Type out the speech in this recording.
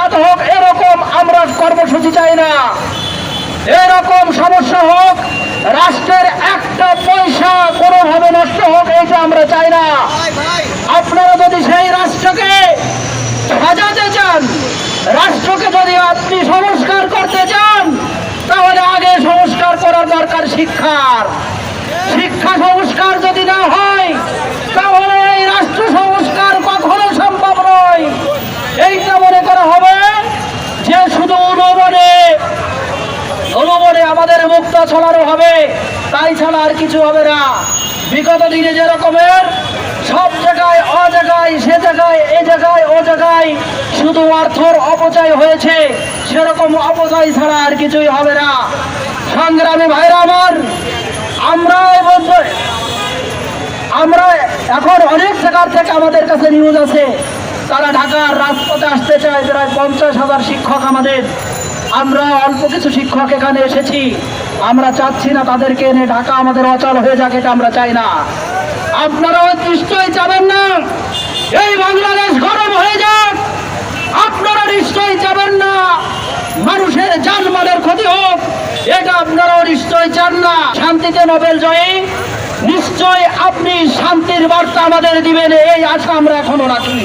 আঘাত হোক, এরকম আমরা কর্মসূচি চাই না। এরকম সমস্যা হোক, রাষ্ট্রের একটা পয়সা কোনোভাবে নষ্ট হোক, এইটা আমরা চাই না। আপনারা যদি সেই রাষ্ট্রকে সাজাতে চান, রাষ্ট্রকে যদি আপনি সংস্কার করতে চান, তাহলে আগে সংস্কার করার দরকার শিক্ষার। শিক্ষা সংস্কার যদি না হয় তাহলে এই রাষ্ট্র সংস্কার কখনো সম্ভব নয় এইটা মনে করা হবে যে শুধু অনুমনে অনুমনে মুক্ত ছড়ানো হবে, তাই ছাড়া আর কিছু হবে না। বিগত দিনে যে রকমের, সব জায়গায় অ জায়গায় সে জায়গায়, এ জায়গায়, ও জায়গায় শুধু অর্থর অপচয় হয়েছে। সেরকম অপচয় ছাড়া আর কিছুই হবে না। সংগ্রামী ভাইরা আমার, আমরা এবং আমরা এখন অনেক জায়গার থেকে আমাদের কাছে নিউজ আছে। তারা ঢাকার রাজপথে আসতে চায়, প্রায় পঞ্চাশ হাজার শিক্ষক আমাদের। আমরা অল্প কিছু শিক্ষক এখানে এসেছি। আমরা চাচ্ছি না তাদেরকে এনে ঢাকা আমাদের অচল হয়ে যাক, এটা আমরা চাই না। আপনারাও নিশ্চয়ই চাবেন না। এই বাংলাদেশ গরম হয়ে যাক। আপনারা নিশ্চয়ই চাবেন না। মানুষের জানমালের ক্ষতি হোক, এটা আপনারাও নিশ্চয়ই চান না। শান্তিতে নোবেল জয়ী। নিশ্চয় আপনি শান্তির বার্তা আমাদের দিবেন, এই আশা আমরা এখনও রাখি